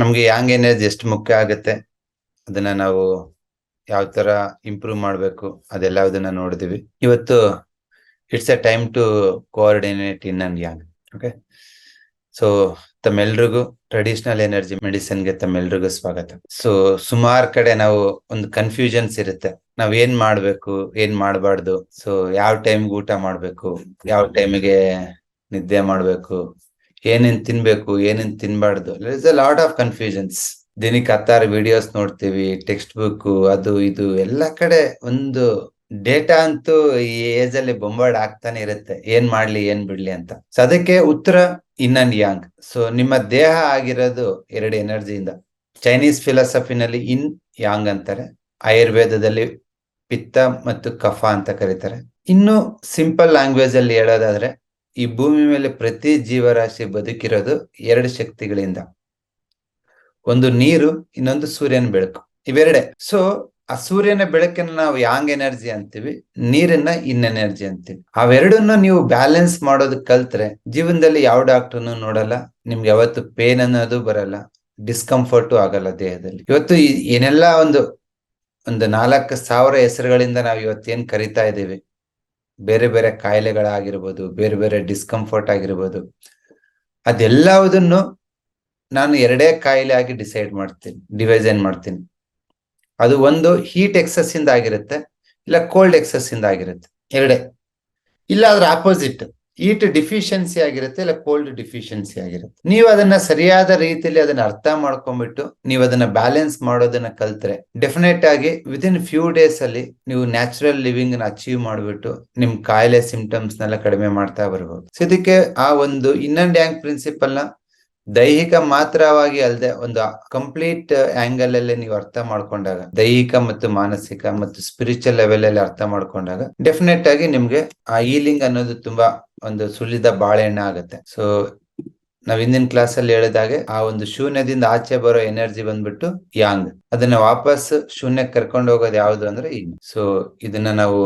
ನಮ್ಗೆ Yang energy ಎಷ್ಟು ಮುಖ್ಯ ಆಗುತ್ತೆ, ಅದನ್ನ ನಾವು ಯಾವ ತರ ಇಂಪ್ರೂವ್ ಮಾಡ್ಬೇಕು ಅದೆಲ್ಲದನ್ನ ನೋಡಿದಿವಿ. ಇವತ್ತು it's a time to coordinate yin and yang okay so ತಮ್ಮೆಲ್ರಿಗೂ traditional energy ಮೆಡಿಸಿನ್ಗೆ ತಮ್ಮೆಲ್ರಿಗೂ ಸ್ವಾಗತ. ಸೊ ಸುಮಾರು ಕಡೆ ನಾವು ಒಂದು ಕನ್ಫ್ಯೂಷನ್ಸ್ ಇರುತ್ತೆ. ನಾವ್ ಏನ್ ಮಾಡ್ಬೇಕು, ಏನ್ ಮಾಡಬಾರ್ದು ಸೊ ಯಾವ ಟೈಮ್ಗೆ ಊಟ ಮಾಡ್ಬೇಕು, ಯಾವ ಟೈಮಿಗೆ ನಿದ್ದೆ ಮಾಡ್ಬೇಕು ಏನೇನ್ ತಿನ್ಬೇಕು, ಏನೇನ್ ತಿನ್ಬಾರ್ದು. Is a lot of confusions ದಿನಕ್ಕೆ ಹತ್ತಾರು ವಿಡಿಯೋಸ್ ನೋಡ್ತೀವಿ ಟೆಕ್ಸ್ಟ್ ಬುಕ್ ಅದು, ಇದು, ಎಲ್ಲ ಕಡೆ ಒಂದು ಡೇಟಾ ಅಂತೂ ಈ ಏಜ್ ಅಲ್ಲಿ ಬೊಂಬಾರ್ಡ್ ಆಗ್ತಾನೆ ಇರುತ್ತೆ. ಏನ್ ಮಾಡ್ಲಿ, ಏನ್ ಬಿಡ್ಲಿ ಅಂತ. ಸೊ ಅದಕ್ಕೆ ಉತ್ತರ ಇನ್ ಅಂಡ್ ಯಾಂಗ್ ಸೊ ನಿಮ್ಮ ದೇಹ ಆಗಿರೋದು ಎರಡು ಎನರ್ಜಿಯಿಂದ ಚೈನೀಸ್ ಫಿಲಾಸಫಿನಲ್ಲಿ ಇನ್ ಯಾಂಗ್ ಅಂತಾರೆ. ಆಯುರ್ವೇದದಲ್ಲಿ ಪಿತ್ತ ಮತ್ತು ಕಫ ಅಂತ ಕರೀತಾರೆ. ಇನ್ನು ಸಿಂಪಲ್ ಲ್ಯಾಂಗ್ವೇಜ್ ಅಲ್ಲಿ ಹೇಳೋದಾದ್ರೆ ಈ ಭೂಮಿ ಮೇಲೆ ಪ್ರತಿ ಜೀವರಾಶಿ ಬದುಕಿರೋದು ಎರಡು ಶಕ್ತಿಗಳಿಂದ. ಒಂದು ನೀರು, ಇನ್ನೊಂದು ಸೂರ್ಯನ ಬೆಳಕು. ಇವೆರಡೆ. ಸೊ ಆ ಸೂರ್ಯನ ಬೆಳಕನ್ನ ನಾವು ಯಾಂಗ್ ಎನರ್ಜಿ ಅಂತೀವಿ, ನೀರನ್ನ ಇನ್ ಎನರ್ಜಿ ಅಂತೀವಿ. ಅವೆರಡನ್ನು ನೀವು ಬ್ಯಾಲೆನ್ಸ್ ಮಾಡೋದು ಕಲ್ತ್ರೆ ಜೀವನದಲ್ಲಿ ಯಾವ ಡಾಕ್ಟರ್ನು ನೋಡಲ್ಲ, ನಿಮ್ಗೆ ಯಾವತ್ತು ಪೇನ್ ಅನ್ನೋದು ಬರಲ್ಲ ಡಿಸ್ಕಂಫರ್ಟು ಆಗಲ್ಲ ದೇಹದಲ್ಲಿ. ಇವತ್ತು ಏನೆಲ್ಲ ಒಂದು ಒಂದು ನಾಲ್ಕು ಸಾವಿರ ಹೆಸರುಗಳಿಂದ ನಾವು ಇವತ್ತೇನ್ ಕರಿತಾ ಇದ್ದೀವಿ ಬೇರೆ ಬೇರೆ ಕಾಯಿಲೆಗಳಾಗಿರ್ಬೋದು, ಬೇರೆ ಬೇರೆ ಡಿಸ್ಕಂಫರ್ಟ್ ಆಗಿರ್ಬೋದು, ಅದೆಲ್ಲವುದನ್ನು ನಾನು ಎರಡೇ ಕಾಯಿಲೆ ಆಗಿ ಡಿಸೈಡ್ ಮಾಡ್ತೀನಿ ಡಿವೈಸೈನ್ ಮಾಡ್ತೀನಿ. ಅದು ಒಂದು ಹೀಟ್ ಎಕ್ಸಸ್ ಇಂದ ಆಗಿರುತ್ತೆ, ಇಲ್ಲ ಕೋಲ್ಡ್ ಎಕ್ಸಸ್ ಇಂದ ಆಗಿರುತ್ತೆ, ಎರಡೇ. ಇಲ್ಲ ಅದ್ರ ಆಪೋಸಿಟ್ ಹೀಟ್ ಡಿಫಿಷಿಯನ್ಸಿ ಆಗಿರುತ್ತೆ ಇಲ್ಲ ಕೋಲ್ಡ್ ಡಿಫಿಷಿಯನ್ಸಿ ಆಗಿರುತ್ತೆ. ನೀವು ಅದನ್ನ ಸರಿಯಾದ ರೀತಿಯಲ್ಲಿ ಅದನ್ನ ಅರ್ಥ ಮಾಡ್ಕೊಂಡ್ಬಿಟ್ಟು ನೀವು ಅದನ್ನ ಬ್ಯಾಲೆನ್ಸ್ ಮಾಡೋದನ್ನ ಕಲ್ತ್ರೆ ಡೆಫಿನೆಟ್ ಆಗಿ ವಿದಿನ್ ಫ್ಯೂ ಡೇಸ್ ಅಲ್ಲಿ ನೀವು ನ್ಯಾಚುರಲ್ ಲಿವಿಂಗ್ನ ಅಚೀವ್ ಮಾಡ್ಬಿಟ್ಟು ನಿಮ್ ಕಾಯಿಲೆ ಸಿಂಪ್ಟಮ್ಸ್ ನೆಲ್ಲ ಕಡಿಮೆ ಮಾಡ್ತಾ ಬರ್ಬೋದು. ಸೊ ಇದಕ್ಕೆ ಆ ಒಂದು ಇನ್ನೊಂದು ಯಾಂಗ್ ಪ್ರಿನ್ಸಿಪಲ್ನ ದೈಹಿಕ ಮಾತ್ರವಾಗಿ ಅಲ್ಲದೆ ಒಂದು ಕಂಪ್ಲೀಟ್ ಆಂಗಲ್ ಅಲ್ಲಿ ನೀವು ಅರ್ಥ ಮಾಡ್ಕೊಂಡಾಗ, ದೈಹಿಕ ಮತ್ತು ಮಾನಸಿಕ ಮತ್ತು ಸ್ಪಿರಿಚುವಲ್ ಲೆವೆಲ್ ಅಲ್ಲಿ ಅರ್ಥ ಮಾಡ್ಕೊಂಡಾಗ ಡೆಫಿನೆಟ್ ಆಗಿ ನಿಮ್ಗೆ ಆ ಈಲಿಂಗ್ ಅನ್ನೋದು ತುಂಬಾ ಒಂದು ಸುಲಿದ ಬಾಳೆಹಣ್ಣೆ ಆಗುತ್ತೆ. ಸೊ ನಾವ್ ಹಿಂದಿನ ಕ್ಲಾಸ್ ಅಲ್ಲಿ ಹೇಳಿದಾಗೆ ಆ ಒಂದು ಶೂನ್ಯದಿಂದ ಆಚೆ ಬರೋ ಎನರ್ಜಿ ಬಂದ್ಬಿಟ್ಟು ಯಾಂಗ್ ಅದನ್ನ ವಾಪಸ್ ಶೂನ್ಯಕ್ಕೆ ಕರ್ಕೊಂಡು ಹೋಗೋದು ಯಾವ್ದು ಅಂದ್ರೆ ಇನ್ ಸೊ ಇದನ್ನ ನಾವು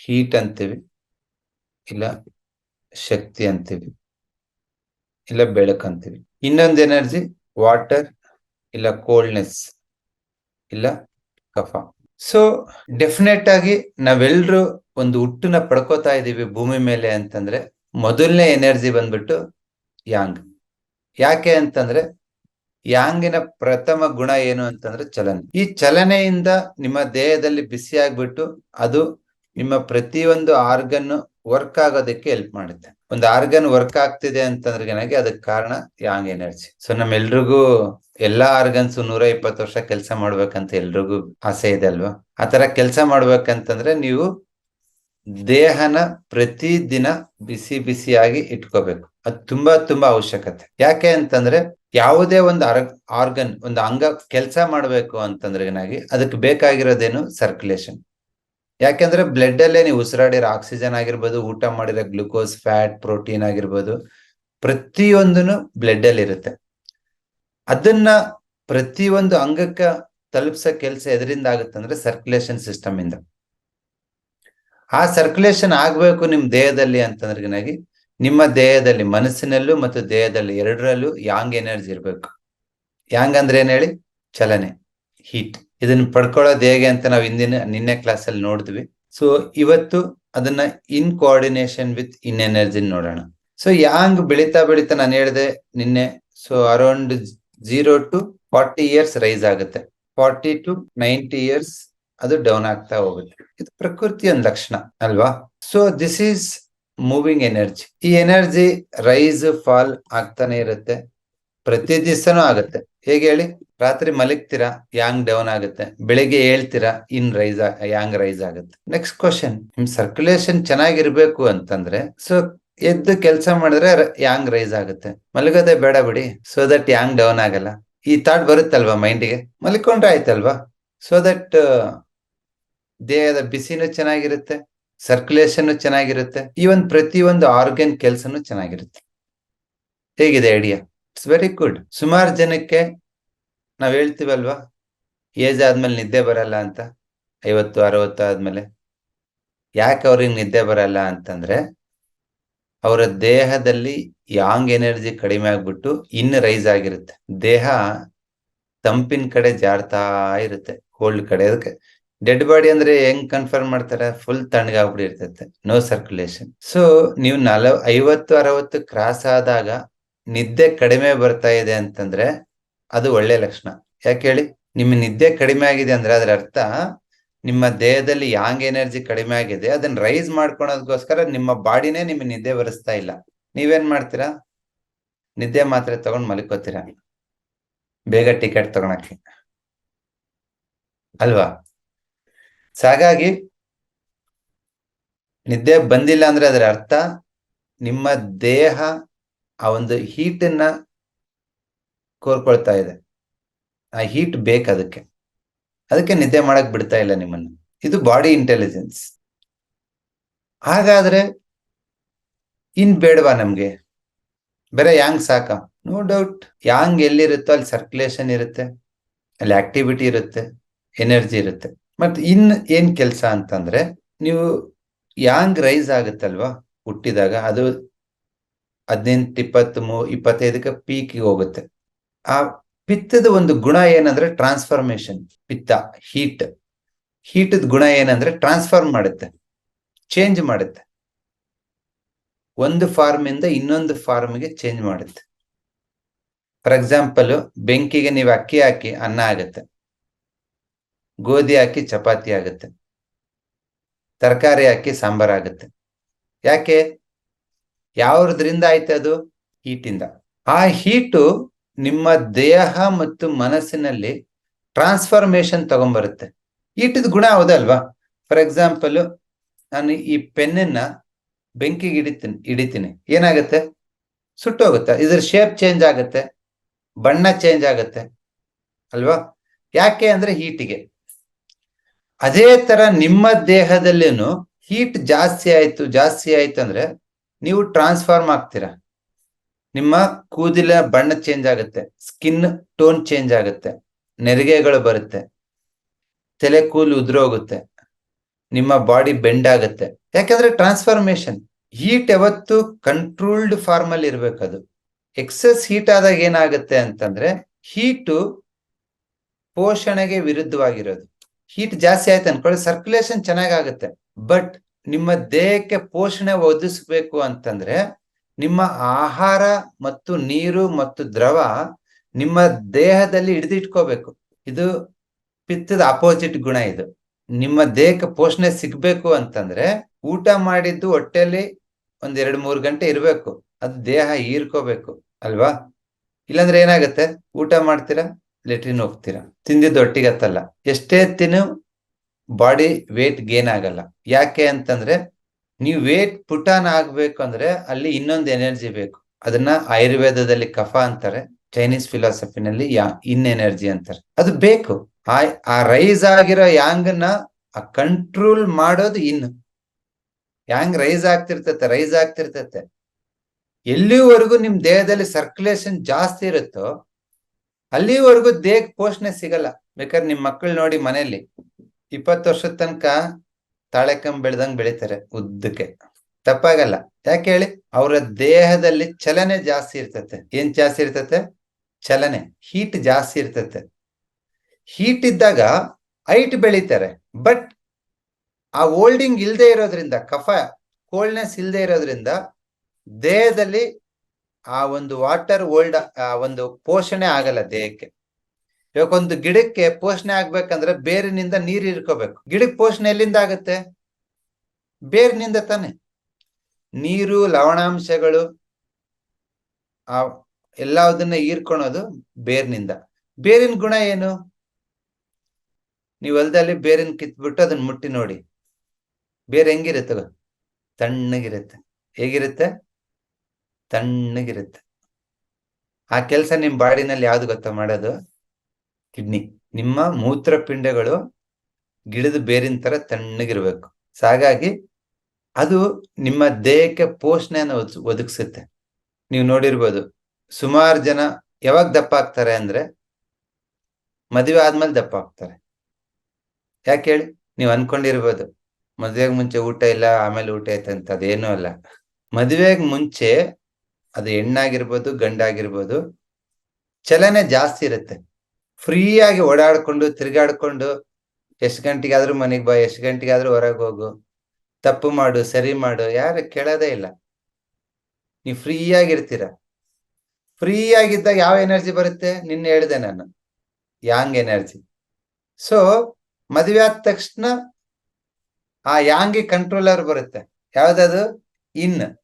ಹೀಟ್ ಅಂತೀವಿ, ಇಲ್ಲ ಶಕ್ತಿ ಅಂತೀವಿ, ಇಲ್ಲ ಬೆಳಕು ಅಂತೀವಿ. ಇನ್ನೊಂದು ಎನರ್ಜಿ ವಾಟರ್ ಇಲ್ಲ ಕೋಲ್ಡ್ನೆಸ್ ಇಲ್ಲ ಕಫ. ಸೊ ಡೆಫಿನೆಟ್ ಆಗಿ ನಾವೆಲ್ಲರೂ ಒಂದು ಹುಟ್ಟನ್ನ ಪಡ್ಕೋತಾ ಇದೀವಿ ಭೂಮಿ ಮೇಲೆ ಅಂತಂದ್ರೆ ಮೊದಲನೇ ಎನರ್ಜಿ ಬಂದ್ಬಿಟ್ಟು ಯಾಂಗ್. ಯಾಕೆ ಅಂತಂದ್ರೆ ಯಾಂಗಿನ ಪ್ರಥಮ ಗುಣ ಏನು ಅಂತಂದ್ರೆ ಚಲನೆ. ಈ ಚಲನೆಯಿಂದ ನಿಮ್ಮ ದೇಹದಲ್ಲಿ ಬಿಸಿ ಆಗ್ಬಿಟ್ಟು ಅದು ನಿಮ್ಮ ಪ್ರತಿಯೊಂದು ಆರ್ಗನ್ ವರ್ಕ್ ಆಗೋದಕ್ಕೆ ಹೆಲ್ಪ್ ಮಾಡುತ್ತೆ. ಒಂದು ಆರ್ಗನ್ ವರ್ಕ್ ಆಗ್ತಿದೆ ಅಂತಂದ್ರೆ ಅದಕ್ಕೆ ಕಾರಣ ಯಾಂಗ್ ಎನರ್ಜಿ. ಸೊ ನಮ್ಮೆಲ್ರಿಗೂ ಎಲ್ಲಾ ಆರ್ಗನ್ಸ್ ನೂರ ಇಪ್ಪತ್ತು ವರ್ಷ ಕೆಲಸ ಮಾಡ್ಬೇಕಂತ ಎಲ್ರಿಗೂ ಆಸೆ ಇದೆ ಅಲ್ವಾ? ಆತರ ಕೆಲಸ ಮಾಡ್ಬೇಕಂತಂದ್ರೆ ನೀವು ದೇಹನ ಪ್ರತಿದಿನ ಬಿಸಿ ಬಿಸಿಯಾಗಿ ಇಟ್ಕೋಬೇಕು. ಅದು ತುಂಬಾ ತುಂಬಾ ಅವಶ್ಯಕತೆ. ಯಾಕೆ ಅಂತಂದ್ರೆ ಯಾವುದೇ ಒಂದು ಆರ್, ಆರ್ಗನ್, ಒಂದು ಅಂಗ ಕೆಲಸ ಮಾಡಬೇಕು ಅಂತಂದ್ರೆ ಏನಾಗಿ ಅದಕ್ಕೆ ಬೇಕಾಗಿರೋದೇನು ಸರ್ಕ್ಯುಲೇಷನ್ ಯಾಕೆಂದ್ರೆ ಬ್ಲಡ್ ಅಲ್ಲೇ ನೀವು ಉಸಿರಾಡಿರೋ ಆಕ್ಸಿಜನ್ ಆಗಿರ್ಬೋದು, ಊಟ ಮಾಡಿರೋ ಗ್ಲುಕೋಸ್ ಫ್ಯಾಟ್ ಪ್ರೋಟೀನ್ ಆಗಿರ್ಬೋದು ಪ್ರತಿಯೊಂದನು ಬ್ಲಡ್ ಅಲ್ಲಿ ಇರುತ್ತೆ. ಅದನ್ನ ಪ್ರತಿಯೊಂದು ಅಂಗಕ್ಕೆ ತಲುಪಿಸೋ ಕೆಲಸ ಎದರಿಂದ ಆಗುತ್ತಂದ್ರೆ ಸರ್ಕ್ಯುಲೇಷನ್ ಸಿಸ್ಟಮ್ ಇಂದ. ಆ ಸರ್ಕ್ಯುಲೇಷನ್ ಆಗ್ಬೇಕು ನಿಮ್ ದೇಹದಲ್ಲಿ ಅಂತಂದ್ರೆ ನಿಮ್ಮ ದೇಹದಲ್ಲಿ ಮನಸ್ಸಿನಲ್ಲೂ ಮತ್ತು ದೇಹದಲ್ಲಿ ಎರಡರಲ್ಲೂ ಯಾಂಗ್ ಎನರ್ಜಿ ಇರ್ಬೇಕು. ಯಾಂಗ್ ಅಂದ್ರೆ ಏನ್ ಹೇಳಿ? ಚಲನೆ ಹೀಟ್ ಇದನ್ನ ಪಡ್ಕೊಳ್ಳೋದು ಹೇಗೆ ಅಂತ ನಾವು ಹಿಂದಿನ ನಿನ್ನೆ ಕ್ಲಾಸ್ ಅಲ್ಲಿ ನೋಡಿದ್ವಿ. ಸೊ ಇವತ್ತು ಅದನ್ನ yin coordination with yin energy ನೋಡೋಣ. ಸೊ ಯಾಂಗ್ ಬೆಳೀತಾ ಬೆಳೀತಾ ನಾನು ಹೇಳಿದೆ ನಿನ್ನೆ so around zero to forty years rise ಆಗುತ್ತೆ. ಫಾರ್ಟಿ ಟು ನೈಂಟಿ ಇಯರ್ಸ್ ಅದು ಡೌನ್ ಆಗ್ತಾ ಹೋಗುತ್ತೆ. ಇದು ಪ್ರಕೃತಿಯ ಒಂದು ಲಕ್ಷಣ ಅಲ್ವಾ? So this is moving energy ಈ ಎನರ್ಜಿ ರೈಸ್ ಫಾಲ್ ಆಗ್ತಾನೆ ಇರುತ್ತೆ. ಪ್ರತಿ ದಿವಸನೂ ಆಗುತ್ತೆ. ಹೇಗೆ ಹೇಳಿ? ರಾತ್ರಿ ಮಲಗ್ತೀರಾ? ಯಾಂಗ್ ಡೌನ್ ಆಗುತ್ತೆ. ಬೆಳಿಗ್ಗೆ ಹೇಳ್ತೀರಾ? ಇನ್ ರೈಸ್ ಯಾಂಗ್ ರೈಸ್ ಆಗುತ್ತೆ. ನೆಕ್ಸ್ಟ್ ಕ್ವಶನ್ ನಿಮ್ ಸರ್ಕ್ಯುಲೇಷನ್ ಚೆನ್ನಾಗಿರ್ಬೇಕು ಅಂತಂದ್ರೆ ಸೊ ಎದ್ದು ಕೆಲಸ ಮಾಡಿದ್ರೆ ಯಾಂಗ್ ರೈಸ್ ಆಗುತ್ತೆ. ಮಲಗೋದೇ ಬೇಡ ಬಿಡಿ. ಸೊ ದಟ್ ಯಾಂಗ್ ಡೌನ್ ಆಗಲ್ಲ. ಈ ಥಾಟ್ ಬರುತ್ತಲ್ವಾ ಮೈಂಡಿಗೆ ಮಲ್ಕೊಂಡ್ರೆ ಆಯ್ತಲ್ವಾ? ಸೊ ದಟ್ ದೇಹದ ಬಿಸಿನೂ ಚೆನ್ನಾಗಿರುತ್ತೆ ಸರ್ಕ್ಯುಲೇಷನ್ ಚೆನ್ನಾಗಿರುತ್ತೆ ಈವನ್ ಪ್ರತಿಯೊಂದು ಆರ್ಗನ್ ಕೆಲಸನು ಚೆನ್ನಾಗಿರುತ್ತೆ. ಹೇಗಿದೆ ಐಡಿಯಾ ಇಟ್ಸ್ ವೆರಿ ಗುಡ್ ಸುಮಾರು ಜನಕ್ಕೆ ನಾವ್ ಹೇಳ್ತೀವಲ್ವಾ? ಏಜ್ ಆದ್ಮೇಲೆ ನಿದ್ದೆ ಬರಲ್ಲ ಅಂತ, ಐವತ್ತು, ಅರವತ್ತು ಆದ್ಮೇಲೆ. ಯಾಕೆ ಅವ್ರಿಗೆ ನಿದ್ದೆ ಬರಲ್ಲ ಅಂತಂದ್ರೆ, ಅವರ ದೇಹದಲ್ಲಿ ಯಾಂಗ್ ಎನರ್ಜಿ ಕಡಿಮೆ ಆಗ್ಬಿಟ್ಟು ಇನ್ ರೈಸ್ ಆಗಿರುತ್ತೆ. ದೇಹ ತಂಪಿನ ಕಡೆ ಜಾರ್ತಾ ಇರುತ್ತೆ ಕೋಲ್ಡ್ ಕಡೆ. ಅದಕ್ಕೆ ಡೆಡ್ ಬಾಡಿ ಅಂದ್ರೆ ಹೆಂಗ್ ಕನ್ಫರ್ಮ್ ಮಾಡ್ತಾರೆ? ಫುಲ್ ತಣ್ಣಗಾಗ್ಬಿಟ್ಟಿರ್ತೈತೆ. ನೋ ಸರ್ಕ್ಯುಲೇಷನ್ ಸೊ ನೀವು ನಲ ಐವತ್ತು, ಅರವತ್ತು ಕ್ರಾಸ್ ಆದಾಗ ನಿದ್ದೆ ಕಡಿಮೆ ಬರ್ತಾ ಇದೆ ಅಂತಂದ್ರೆ ಅದು ಒಳ್ಳೆ ಲಕ್ಷಣ. ಯಾಕೆ ಹೇಳಿ? ನಿಮ್ಮ ನಿದ್ದೆ ಕಡಿಮೆ ಆಗಿದೆ ಅಂದ್ರೆ ಅದರ ಅರ್ಥ ನಿಮ್ಮ ದೇಹದಲ್ಲಿ ಯಾಂಗ್ ಎನರ್ಜಿ ಕಡಿಮೆ ಆಗಿದೆ. ಅದನ್ನ ರೈಸ್ ಮಾಡ್ಕೊಳೋದಕ್ಕೋಸ್ಕರ ನಿಮ್ಮ ಬಾಡಿನೇ ನಿಮ್ಮ ನಿದ್ದೆ ಬರೆಸ್ತಾ ಇಲ್ಲ. ನೀವೇನ್ ಮಾಡ್ತೀರಾ? ನಿದ್ದೆ ಮಾತ್ರೆ ತಗೊಂಡ್ ಮಲ್ಕೋತೀರಾ? ಬೇಗ ಟಿಕೆಟ್ ತಗೊಳಕ್ಕೆ. ಅಲ್ವಾ? ಸೊ ಹಾಗಾಗಿ ನಿದ್ದೆ ಬಂದಿಲ್ಲ ಅಂದ್ರೆ ಅದರ ಅರ್ಥ ನಿಮ್ಮ ದೇಹ ಆ ಒಂದು ಹೀಟನ್ನ ಕೋರ್ಕೊಳ್ತಾ ಇದೆ. ಆ ಹೀಟ್ ಬೇಕು ಅದಕ್ಕೆ. ಅದಕ್ಕೆ ನಿದ್ದೆ ಮಾಡಕ್ ಬಿಡ್ತಾ ಇಲ್ಲ ನಿಮ್ಮನ್ನು. ಇದು ಬಾಡಿ ಇಂಟೆಲಿಜೆನ್ಸ್ ಹಾಗಾದ್ರೆ ಇನ್ ಬೇಡವಾ ನಮ್ಗೆ? ಬೇರೆ ಯಾಂಗ್ ಸಾಕ? ನೋ ಡೌಟ್ ಯಾಂಗ್ ಎಲ್ಲಿರುತ್ತೋ ಅಲ್ಲಿ ಸರ್ಕ್ಯುಲೇಷನ್ ಇರುತ್ತೆ, ಅಲ್ಲಿ ಆಕ್ಟಿವಿಟಿ ಇರುತ್ತೆ ಎನರ್ಜಿ ಇರುತ್ತೆ. ಮತ್ತೆ ಇನ್ ಏನ್ ಕೆಲಸ ಅಂತಂದ್ರೆ, ನೀವು ಯಾಂಗ್ ರೈಸ್ ಆಗುತ್ತಲ್ವಾ ಹುಟ್ಟಿದಾಗ, ಅದು ಹದಿನೆಂಟು ಇಪ್ಪತ್ತ್ ಮೂ ಇಪ್ಪತ್ತೈದಕ್ಕೆ ಪೀಕಿಗೆ ಹೋಗುತ್ತೆ. ಆ ಪಿತ್ತದ ಒಂದು ಗುಣ ಏನಂದ್ರೆ ಟ್ರಾನ್ಸ್ಫಾರ್ಮೇಶನ್ ಪಿತ್ತ ಹೀಟ್ ಹೀಟದ ಗುಣ ಏನಂದ್ರೆ ಟ್ರಾನ್ಸ್ಫಾರ್ಮ್ ಮಾಡುತ್ತೆ ಚೇಂಜ್ ಮಾಡುತ್ತೆ. ಒಂದು ಫಾರ್ಮ್ ಇನ್ನೊಂದು ಫಾರ್ಮ್ಗೆ ಚೇಂಜ್ ಮಾಡುತ್ತೆ. ಫಾರ್ ಎಕ್ಸಾಂಪಲ್ ಬೆಂಕಿಗೆ ನೀವು ಅಕ್ಕಿ ಹಾಕಿ ಅನ್ನ ಆಗುತ್ತೆ. ಗೋಧಿ ಹಾಕಿ ಚಪಾತಿ ಆಗುತ್ತೆ. ತರಕಾರಿ ಹಾಕಿ ಸಾಂಬಾರ್ ಆಗುತ್ತೆ. ಯಾಕೆ? ಯಾವ್ದ್ರಿಂದ ಆಯ್ತು ಅದು? ಹೀಟಿಂದ. ಆ ಹೀಟು ನಿಮ್ಮ ದೇಹ ಮತ್ತು ಮನಸ್ಸಿನಲ್ಲಿ ಟ್ರಾನ್ಸ್ಫಾರ್ಮೇಶನ್ ತಗೊಂಡ್ಬರುತ್ತೆ ಹೀಟದ ಗುಣ ಹೌದಲ್ವಾ ಫಾರ್ ಎಕ್ಸಾಂಪಲ್, ನಾನು ಈ ಪೆನ್ನನ್ನ ಬೆಂಕಿಗೆ ಹಿಡಿತೀನಿ ಹಿಡಿತೀನಿ. ಏನಾಗುತ್ತೆ? ಸುಟ್ಟೋಗುತ್ತೆ. ಇದ್ರ ಶೇಪ್ ಚೇಂಜ್ ಆಗುತ್ತೆ. ಬಣ್ಣ ಚೇಂಜ್ ಆಗುತ್ತೆ. ಅಲ್ವಾ? ಯಾಕೆ ಅಂದ್ರೆ ಹೀಟಿಗೆ. ಅದೇ ತರ ನಿಮ್ಮ ದೇಹದಲ್ಲೇನು ಹೀಟ್ ಜಾಸ್ತಿ ಆಯ್ತು ಜಾಸ್ತಿ ಆಯ್ತು ಅಂದ್ರೆ ನೀವು ಟ್ರಾನ್ಸ್ಫಾರ್ಮ್ ಆಗ್ತೀರಾ. ನಿಮ್ಮ ಕೂದಲ ಬಣ್ಣ ಚೇಂಜ್ ಆಗುತ್ತೆ ಸ್ಕಿನ್ ಟೋನ್ ಚೇಂಜ್ ಆಗುತ್ತೆ, ನೆರಿಗೆಗಳು ಬರುತ್ತೆ, ತಲೆ ಕೂದಲು ಉದುರೋಗುತ್ತೆ ನಿಮ್ಮ ಬಾಡಿ ಬೆಂಡ್ ಆಗುತ್ತೆ. ಯಾಕಂದ್ರೆ ಟ್ರಾನ್ಸ್ಫಾರ್ಮೇಶನ್ ಹೀಟ್ ಯಾವತ್ತು ಕಂಟ್ರೋಲ್ಡ್ ಫಾರ್ಮ್ ಅಲ್ಲಿ ಇರ್ಬೇಕದು. ಎಕ್ಸೆಸ್ ಹೀಟ್ ಆದಾಗ ಏನಾಗುತ್ತೆ ಅಂತಂದ್ರೆ ಹೀಟು ಪೋಷಣೆಗೆ ವಿರುದ್ಧವಾಗಿರೋದು. ಹೀಟ್ ಜಾಸ್ತಿ ಆಯ್ತು ಅನ್ಕೊಳ್ಳಿ ಸರ್ಕ್ಯುಲೇಷನ್ ಚೆನ್ನಾಗಾಗುತ್ತೆ. ಬಟ್ ನಿಮ್ಮ ದೇಹಕ್ಕೆ ಪೋಷಣೆ ಒದಗಿಸ್ಬೇಕು ಅಂತಂದ್ರೆ, ನಿಮ್ಮ ಆಹಾರ ಮತ್ತು ನೀರು ಮತ್ತು ದ್ರವ ನಿಮ್ಮ ದೇಹದಲ್ಲಿ ಹಿಡಿದಿಟ್ಕೋಬೇಕು. ಇದು ಪಿತ್ತದ ಅಪೋಸಿಟ್ ಗುಣ ಇದು. ನಿಮ್ಮ ದೇಹಕ್ಕೆ ಪೋಷಣೆ ಸಿಗ್ಬೇಕು ಅಂತಂದ್ರೆ, ಊಟ ಮಾಡಿದ್ದು ಹೊಟ್ಟೆಯಲ್ಲಿ ಒಂದ್ ಎರಡು ಮೂರು ಗಂಟೆ ಇರ್ಬೇಕು. ಅದು ದೇಹ ಹೀರ್ಕೋಬೇಕು, ಅಲ್ವಾ? ಇಲ್ಲಾಂದ್ರೆ ಏನಾಗುತ್ತೆ? ಊಟ ಮಾಡ್ತೀರಾ? ಲೆಟ್ರಿನ್ ಹೋಗ್ತೀರಾ? ತಿಂದಿದ್ದು ಒಟ್ಟಿಗೆ ಹತ್ತಲ್ಲ. ಎಷ್ಟೇ ತಿನ್ನು ಬಾಡಿ ವೇಟ್ ಗೇನ್ ಆಗಲ್ಲ. ಯಾಕೆ ಅಂತಂದ್ರೆ, ನೀವು ವೇಟ್ ಪುಟಾನ್ ಆಗ್ಬೇಕು ಅಂದ್ರೆ ಅಲ್ಲಿ ಇನ್ನೊಂದು ಎನರ್ಜಿ ಬೇಕು. ಅದನ್ನ ಆಯುರ್ವೇದದಲ್ಲಿ ಕಫ ಅಂತಾರೆ ಚೈನೀಸ್ ಫಿಲಾಸಫಿನಲ್ಲಿ ಯಾ, ಇನ್ ಎನರ್ಜಿ ಅಂತಾರೆ. ಅದು ಬೇಕು. ಆ ರೈಸ್ ಆಗಿರೋ ಯಾಂಗನ್ನ ಆ ಕಂಟ್ರೋಲ್ ಮಾಡೋದು ಇನ್ನು ಯಾಂಗ್ ರೈಸ್ ಆಗ್ತಿರ್ತತೆ ರೈಸ್ ಆಗ್ತಿರ್ತತೆ. ಎಲ್ಲಿವರೆಗೂ ನಿಮ್ ದೇಹದಲ್ಲಿ ಸರ್ಕ್ಯುಲೇಷನ್ ಜಾಸ್ತಿ ಇರುತ್ತೋ ಅಲ್ಲಿವರೆಗೂ ದೇಹ ಪೋಷಣೆ ಸಿಗಲ್ಲ. ಬೇಕಾದ್ರೆ ನಿಮ್ ಮಕ್ಕಳು ನೋಡಿ ಮನೆಯಲ್ಲಿ ಇಪ್ಪತ್ತು ವರ್ಷದ ತನಕ ತಾಳೆಕಂಬ್ ಬೆಳ್ದಂಗ್ ಬೆಳಿತಾರೆ ಉದ್ದಕ್ಕೆ. ತಪ್ಪಾಗಲ್ಲ. ಯಾಕೆ ಹೇಳಿ? ಅವರ ದೇಹದಲ್ಲಿ ಚಲನೆ ಜಾಸ್ತಿ ಇರ್ತತೆ. ಏನ್ ಜಾಸ್ತಿ ಇರ್ತತೆ? ಚಲನೆ. ಹೀಟ್ ಜಾಸ್ತಿ ಇರ್ತತೆ. ಹೀಟ್ ಇದ್ದಾಗ ಹೈಟ್ ಬೆಳಿತಾರೆ. ಬಟ್ ಆ ಓಲ್ಡಿಂಗ್ ಇಲ್ದೇ ಇರೋದ್ರಿಂದ, ಕಫ ಕೋಲ್ಡ್ನೆಸ್ ಇಲ್ಲದೆ ಇರೋದ್ರಿಂದ ದೇಹದಲ್ಲಿ ಆ ಒಂದು ವಾಟರ್ ಓಲ್ಡ್ ಆ ಒಂದು ಪೋಷಣೆ ಆಗಲ್ಲ ದೇಹಕ್ಕೆ. ಇವಾಗ ಒಂದು ಗಿಡಕ್ಕೆ ಪೋಷಣೆ ಆಗ್ಬೇಕಂದ್ರೆ ಬೇರಿನಿಂದ ನೀರು ಇರ್ಕೋಬೇಕು. ಗಿಡಕ್ಕೆ ಪೋಷಣೆ ಎಲ್ಲಿಂದ ಆಗುತ್ತೆ? ಬೇರಿನಿಂದ ತಾನೆ. ನೀರು, ಲವಣಾಂಶಗಳು, ಆ ಎಲ್ಲದನ್ನ ಹೀರ್ಕೊಳೋದು ಬೇರಿನಿಂದ. ಬೇರಿನ ಗುಣ ಏನು? ನೀವು ಹೊಲದಲ್ಲಿ ಬೇರಿನ ಕಿತ್ಬಿಟ್ಟು ಅದನ್ನ ಮುಟ್ಟಿ ನೋಡಿ. ಬೇರೆ ಹೆಂಗಿರುತ್ತೆ ತಣ್ಣಗಿರುತ್ತೆ. ಹೇಗಿರುತ್ತೆ? ತಣ್ಣಗಿರುತ್ತೆ. ಆ ಕೆಲಸ ನಿಮ್ ಬಾಡಿನಲ್ಲಿ ಯಾವ್ದು ಗೊತ್ತಾ ಮಾಡೋದು? ಕಿಡ್ನಿ. ನಿಮ್ಮ ಮೂತ್ರಪಿಂಡಗಳು ಗಿಡದ ಬೇರಿನ ತರ ತಣ್ಣಗಿರ್ಬೇಕು. ಹಾಗಾಗಿ ಅದು ನಿಮ್ಮ ದೇಹಕ್ಕೆ ಪೋಷಣೆಯನ್ನು ಒದಗಿಸುತ್ತೆ. ನೀವು ನೋಡಿರ್ಬೋದು, ಸುಮಾರು ಜನ ಯಾವಾಗ ದಪ್ಪ ಆಗ್ತಾರೆ ಅಂದ್ರೆ ಮದುವೆ ಆದ್ಮೇಲೆ ದಪ್ಪ ಆಗ್ತಾರೆ. ಯಾಕೆ ಹೇಳಿ? ನೀವು ಅನ್ಕೊಂಡಿರ್ಬೋದು, ಮದುವೆಗೆ ಮುಂಚೆ ಊಟ ಇಲ್ಲ, ಆಮೇಲೆ ಊಟ ಆಯ್ತಂತ, ಅದೇನೂ ಅಲ್ಲ. ಮದುವೆಗೆ ಮುಂಚೆ ಅದು ಹೆಣ್ಣಾಗಿರ್ಬೋದು, ಗಂಡಾಗಿರ್ಬೋದು, ಚಲನೆ ಜಾಸ್ತಿ ಇರುತ್ತೆ. ಫ್ರೀ ಆಗಿ ಓಡಾಡ್ಕೊಂಡು, ತಿರ್ಗಾಡ್ಕೊಂಡು, ಎಷ್ಟು ಗಂಟೆಗಾದ್ರೂ ಮನೆಗೆ ಬಾ, ಎಷ್ಟು ಗಂಟೆಗಾದ್ರೂ ಹೊರಗೆ ಹೋಗು, ತಪ್ಪು ಮಾಡು, ಸರಿ ಮಾಡು, ಯಾರು ಕೇಳೋದೇ ಇಲ್ಲ. ನೀವು ಫ್ರೀ ಆಗಿರ್ತೀರ ಫ್ರೀ ಆಗಿದ್ದಾಗ ಯಾವ ಎನರ್ಜಿ ಬರುತ್ತೆ? ನಿನ್ನೆ ಹೇಳಿದೆ ನಾನು. Yang energy. ಸೊ, ಮದುವೆ ಆದ ತಕ್ಷಣ ಆ ಯಾಂಗಿ ಕಂಟ್ರೋಲರ್ ಬರುತ್ತೆ. ಯಾವ್ದದು? ಇನ್.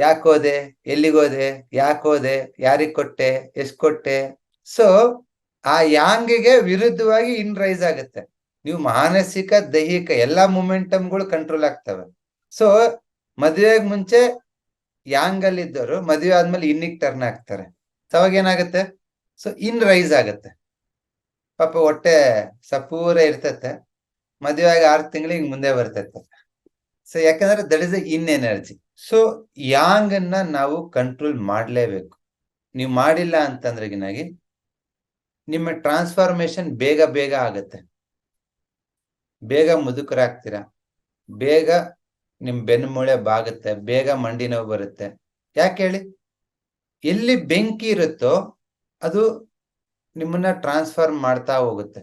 ಯಾಕೆ ಹೋದೆ? ಎಲ್ಲಿಗೋದೆ ಯಾಕೋದೆ ಯಾರಿಗ್ ಕೊಟ್ಟೆ? ಎಷ್ಟ್ ಕೊಟ್ಟೆ? ಸೊ ಆ ಯಾಂಗಿಗೆ ವಿರುದ್ಧವಾಗಿ ಇನ್ ರೈಸ್ ಆಗುತ್ತೆ. ನೀವು ಮಾನಸಿಕ, ದೈಹಿಕ ಎಲ್ಲಾ ಮೂಮೆಂಟಮ್ಗಳು ಕಂಟ್ರೋಲ್ ಆಗ್ತವೆ. ಸೊ ಮದುವೆಗೆ ಮುಂಚೆ ಯಾಂಗ್ ಅಲ್ಲಿ ಇದ್ದವರು ಮದುವೆ ಆದ್ಮೇಲೆ ಇನ್ನಿಗ್ ಟರ್ನ್ ಆಗ್ತಾರೆ. ಅವಾಗ ಏನಾಗುತ್ತೆ? ಸೊ ಇನ್ ರೈಸ್ ಆಗತ್ತೆ. ಪಾಪ ಹೊಟ್ಟೆ ಸಪೂರ ಇರ್ತತೆ. ಮದುವೆ ಆಗಿ ಆರು ತಿಂಗಳಿಗೆ ಮುಂದೆ ಬರ್ತೈತೆ. ಸೊ ಯಾಕಂದ್ರೆ that is in energy so yang ಅನ್ನ ನಾವು ಕಂಟ್ರೋಲ್ ಮಾಡಲೇಬೇಕು. ನೀವು ಮಾಡಿಲ್ಲ ಅಂತಂದ್ರೆಗಿನಾಗಿ ನಿಮ್ಮ ಟ್ರಾನ್ಸ್ಫಾರ್ಮೇಶನ್ ಬೇಗ ಬೇಗ ಆಗತ್ತೆ. ಬೇಗ ಮುದುಕರಾಗ್ತೀರಾ? ಬೇಗ ನಿಮ್ ಬೆನ್ಮೂಳೆ ಬಾಗುತ್ತೆ, ಬೇಗ ಮಂಡಿ ನೋವು ಬರುತ್ತೆ. ಯಾಕೆ ಹೇಳಿ? ಎಲ್ಲಿ ಬೆಂಕಿ ಇರುತ್ತೋ ಅದು ನಿಮ್ಮನ್ನ ಟ್ರಾನ್ಸ್ಫಾರ್ಮ್ ಮಾಡ್ತಾ ಹೋಗುತ್ತೆ.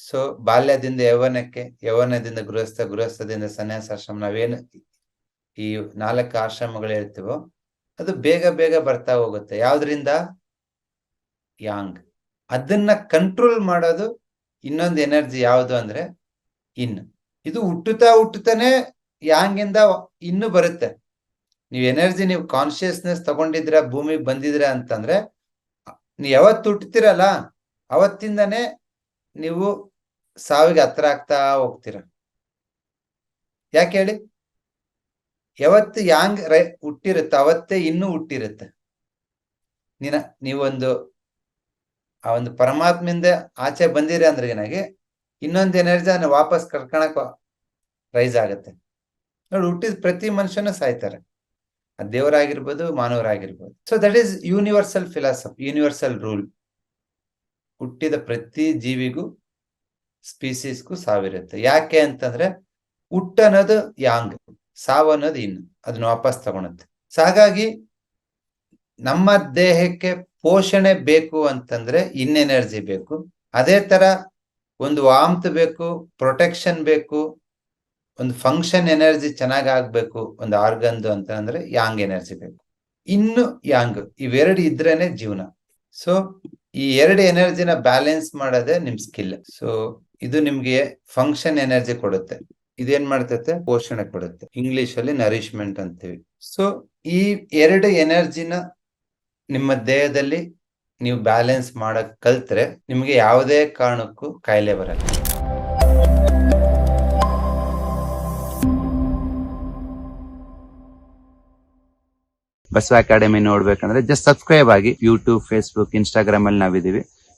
ಸೊ ಬಾಲ್ಯದಿಂದ ಯೌವನಕ್ಕೆ, ಯೌವನದಿಂದ ಗೃಹಸ್ಥ, ಗೃಹಸ್ಥದಿಂದ ಸನ್ಯಾಸಾಶ್ರಮ ನಾವೇನು ಈ ನಾಲ್ಕು ಆಶ್ರಮಗಳು ಹೇಳ್ತೀವೋ, ಅದು ಬೇಗ ಬೇಗ ಬರ್ತಾ ಹೋಗುತ್ತೆ. ಯಾವ್ದ್ರಿಂದ? ಯಾಂಗ್ ಅದನ್ನ ಕಂಟ್ರೋಲ್ ಮಾಡೋದು ಇನ್ನೊಂದು ಎನರ್ಜಿ ಯಾವುದು ಅಂದ್ರೆ ಇನ್ ಇದು ಹುಟ್ಟುತ್ತಾ ಹುಟ್ಟುತ್ತಾನೆ ಯಾಂಗ್ ಇಂದ ಇನ್ನು ಬರುತ್ತೆ. ನೀವು ಎನರ್ಜಿ ನೀವು ಕಾನ್ಶಿಯಸ್ನೆಸ್ ತಗೊಂಡಿದ್ರ ಭೂಮಿಗೆ ಬಂದಿದ್ರ ಅಂತಂದ್ರೆ, ನೀವು ಯಾವತ್ತು ಹುಟ್ಟುತ್ತೀರಲ್ಲ, ಅವತ್ತಿಂದನೇ ನೀವು ಸಾವಿಗೆ ಹತ್ರ ಆಗ್ತಾ ಹೋಗ್ತೀರ? ಯಾಕೆ ಹೇಳಿ? ಯಾವತ್ತು ಯಾಂಗ್ ರೈ ಹುಟ್ಟಿರುತ್ತೆ, ಅವತ್ತೇ ಇನ್ನೂ ಹುಟ್ಟಿರುತ್ತೆ. ನೀನ, ನೀವೊಂದು ಆ ಒಂದು ಪರಮಾತ್ಮಿಂದ ಆಚೆ ಬಂದಿರಿ ಅಂದ್ರೆ ಏನಾಗಿ ಇನ್ನೊಂದು ಎನರ್ಜಿ ಅನ್ನ ವಾಪಸ್ ಕರ್ಕೊಳಕ್ ರೈಸ್ ಆಗತ್ತೆ. ನೋಡಿ, ಹುಟ್ಟಿದ ಪ್ರತಿ ಮನುಷ್ಯನೂ ಸಾಯ್ತಾರೆ. ಆ ದೇವರಾಗಿರ್ಬೋದು, ಮಾನವರಾಗಿರ್ಬೋದು. So that is universal philosophy universal rule ಹುಟ್ಟಿದ ಪ್ರತಿ ಜೀವಿಗೂ ಸ್ಪೀಸೀಸ್ಗೂ ಸಾವಿರುತ್ತೆ ಯಾಕೆ ಅಂತಂದ್ರೆ ಹುಟ್ಟ ಅನ್ನೋದು ಯಾಂಗ್ ಸಾವು ಅನ್ನೋದು ಇನ್ನು, ಅದನ್ನ ವಾಪಸ್ ತಗೊಳುತ್ತೆ. ಸೊ ಹಾಗಾಗಿ ನಮ್ಮ ದೇಹಕ್ಕೆ ಪೋಷಣೆ ಬೇಕು ಅಂತಂದ್ರೆ ಇನ್ ಎನರ್ಜಿ ಬೇಕು. ಅದೇ ತರ ಒಂದು ವಾಮ್ತ್ ಬೇಕು, ಪ್ರೊಟೆಕ್ಷನ್ ಬೇಕು, ಒಂದು ಫಂಕ್ಷನ್ ಎನರ್ಜಿ ಚೆನ್ನಾಗಿ ಆಗ್ಬೇಕು, ಒಂದು ಆರ್ಗನ್ದು ಅಂತಂದ್ರೆ ಯಾಂಗ್ ಎನರ್ಜಿ ಬೇಕು. ಇನ್ನು ಯಾಂಗ್, ಇವೆರಡು ಇದ್ರೇನೆ ಜೀವನ. ಸೊ ಈ ಎರಡು ಎನರ್ಜಿನ ಬ್ಯಾಲೆನ್ಸ್ ಮಾಡೋದೇ ನಿಮ್ ಸ್ಕಿಲ್. ಸೊ ಇದು ನಿಮ್ಗೆ ಫಂಕ್ಷನ್ ಎನರ್ಜಿ ಕೊಡುತ್ತೆ. ಇದೇನ್ ಮಾಡ್ತೈತೆ? ಪೋಷಣೆ ಕೊಡುತ್ತೆ. ಇಂಗ್ಲಿಷ್ ಅಲ್ಲಿ ನರಿಶ್ಮೆಂಟ್ ಅಂತೀವಿ. ಸೊ ಈ ಎರಡು ಎನರ್ಜಿನ ನಿಮ್ಮ ದೇಹದಲ್ಲಿ ನೀವು ಬ್ಯಾಲೆನ್ಸ್ ಮಾಡಕ್ ಕಲ್ತ್ರೆ ನಿಮ್ಗೆ ಯಾವುದೇ ಕಾರಣಕ್ಕೂ ಕಾಯಿಲೆ ಬರಲ್ಲ. ಬಸವ ಅಕಾಡೆಮಿ ನೋಡ್ಬೇಕಂದ್ರೆ ಜಸ್ಟ್ ಸಬ್ಸ್ಕ್ರೈಬ್ ಆಗಿ ಯೂಟ್ಯೂಬ್ ಫೇಸ್ಬುಕ್ ಇನ್ಸ್ಟಾಗ್ರಾಮ್ ಅಲ್ಲಿ ನಾವಿದೀವಿ